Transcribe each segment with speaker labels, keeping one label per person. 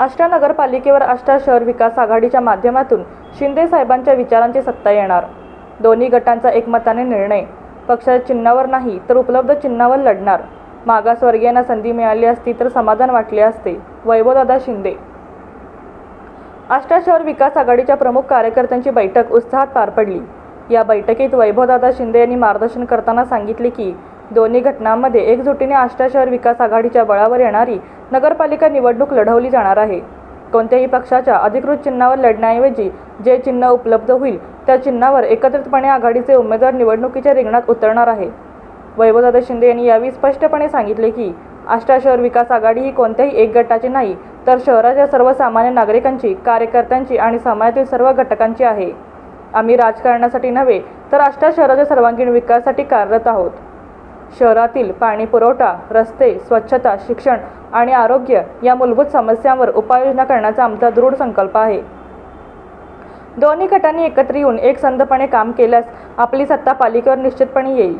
Speaker 1: नगरपालिकेवर आष्टा शहर विकास आघाडीच्या माध्यमातून शिंदे साहेबांच्या विचारांची सत्ता येणार. दोन्ही गटांचा एकमताने निर्णय. पक्षाच्या चिन्हावर नाही तर उपलब्ध चिन्हावर लढणार. मागासवर्गीयांना संधी मिळाली असती तर समाधान वाटले असते. वैभवदादा शिंदे. आष्टा शहर विकास आघाडीच्या प्रमुख कार्यकर्त्यांची बैठक उत्साहात पार पडली. या बैठकीत वैभवदादा शिंदे यांनी मार्गदर्शन करताना सांगितले की दोन्ही घटनांमध्ये एकजुटीने आष्टा शहर विकास आघाडीच्या बळावर येणारी नगरपालिका निवडणूक लढवली जाणार आहे. कोणत्याही पक्षाच्या अधिकृत चिन्हावर लढण्याऐवजी जे चिन्ह उपलब्ध होईल त्या चिन्हावर एकत्रितपणे आघाडीचे उमेदवार निवडणुकीच्या रिंगणात उतरणार आहे. वैभवदादा शिंदे यांनी यावेळी स्पष्टपणे सांगितले की आष्टा शहर विकास आघाडी ही कोणत्याही एक गटाची नाही तर शहराच्या सर्वसामान्य नागरिकांची कार्यकर्त्यांची आणि समाजातील सर्व घटकांची आहे. आम्ही राजकारणासाठी नव्हे तर आष्टा शहराच्या सर्वांगीण विकासासाठी कार्यरत आहोत. शहरातील पाणी पुरवठा रस्ते स्वच्छता शिक्षण आणि आरोग्य या मूलभूत समस्यांवर उपाययोजना करण्याचा आमचा दृढ संकल्प आहे. दोन्ही गटांनी एकत्र येऊन एकसंधपणे काम केल्यास आपली सत्ता पालिकेवर निश्चितपणे येईल.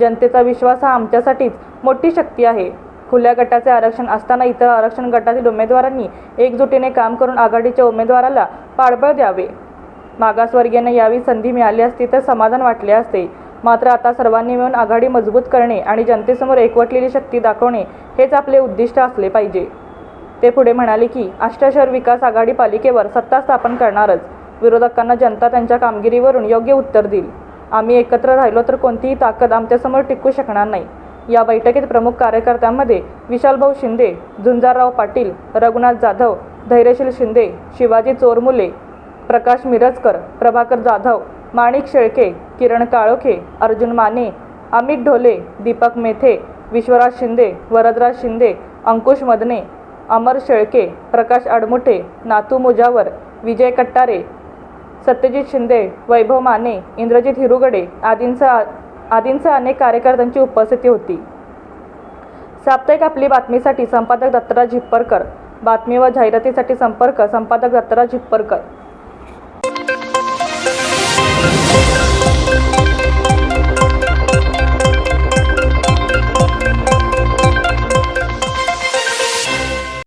Speaker 1: जनतेचा विश्वास हा आमच्यासाठीच मोठी शक्ती आहे. खुल्या गटाचे आरक्षण असताना इतर आरक्षण गटातील उमेदवारांनी एकजुटीने काम करून आघाडीच्या उमेदवाराला पाठबळ द्यावे. मागासवर्गीयांना यावी संधी मिळाली असती तर समाधान वाटले असते. मात्र आता सर्वांनी मिळून आघाडी मजबूत करणे आणि जनतेसमोर एकवटलेली शक्ती दाखवणे हेच आपले उद्दिष्ट असले पाहिजे. ते पुढे म्हणाले की आष्टाशहर विकास आघाडी पालिकेवर सत्ता स्थापन करणारच. विरोधकांना जनता त्यांच्या कामगिरीवरून योग्य उत्तर देईल. आम्ही एकत्र राहिलो तर कोणतीही ताकद आमच्यासमोर टिकू शकणार नाही. या बैठकीत प्रमुख कार्यकर्त्यांमध्ये विशालभाऊ शिंदे झुंजारराव पाटील रघुनाथ जाधव धैर्यशील शिंदे शिवाजी चोरमुले प्रकाश मिरजकर प्रभाकर जाधव माणिक शेळके किरण काळोखे अर्जुन माने अमित ढोले दीपक मेथे विश्वराज शिंदे वरदराज शिंदे अंकुश मदने अमर शेळके प्रकाश आडमुठे नातू मुजावर विजय कट्टारे सत्यजित शिंदे वैभव माने इंद्रजित हिरुगडे आदींचा आदींसह अनेक कार्यकर्त्यांची उपस्थिती होती. साप्ताहिक आपली बातमीसाठी संपादक दत्तराज झिप्परकर. बातमी व जाहिरातीसाठी संपर्क संपादक दत्तराज झिप्परकर.